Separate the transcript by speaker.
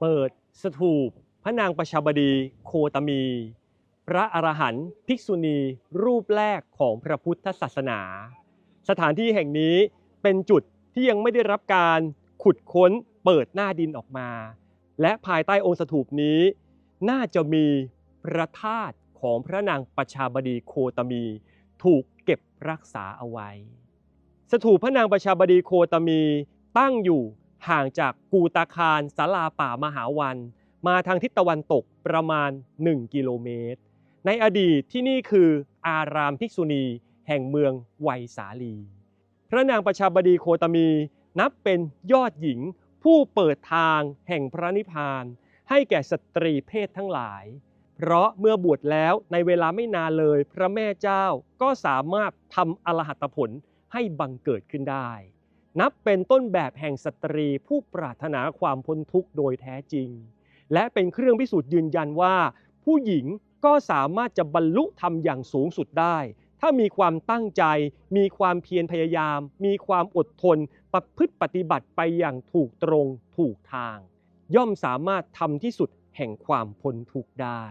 Speaker 1: เปิดสถูป พระนางประชาบดีโคตมี พระอรหันต์ภิกษุณีรูปแรกของพระพุทธศาสนา สถานที่แห่งนี้เป็นจุดที่ยังไม่ได้รับการขุดค้นเปิดหน้าดินออกมา และภายใต้องค์สถูปนี้ น่าจะมีพระธาตุของพระนางประชาบดีโคตมี ถูกเก็บรักษาเอาไว้ สถูปพระนางประชาบดีโคตมีตั้งอยู่ ห่างจากกูตาคารศาลาป่ามหาวัน มาทางทิศตะวันตกประมาณ 1 กิโลเมตร ในอดีตที่นี่คืออารามภิกษุณี แห่งเมืองไวยสาลี พระนางประชาบดีโคตมีนับเป็นยอดหญิงผู้เปิดทางแห่งพระนิพพาน ให้แก่สตรีเพศทั้งหลาย เพราะเมื่อบวชแล้วในเวลาไม่นานเลย พระแม่เจ้าก็สามารถทำอรหัตผลให้บังเกิดขึ้นได้ นับเป็นต้นแบบแห่งสตรีผู้ปรารถนาความพ้นทุกข์โดยแท้จริง และเป็นเครื่องพิสูจน์ยืนยันว่า ผู้หญิงก็สามารถจะบรรลุธรรมอย่างสูงสุดได้ ถ้ามีความตั้งใจ มีความเพียรพยายาม มีความอดทน ประพฤติปฏิบัติไปอย่างถูกตรงถูกทาง ย่อมสามารถทำที่สุดแห่งความพ้นทุกข์ได้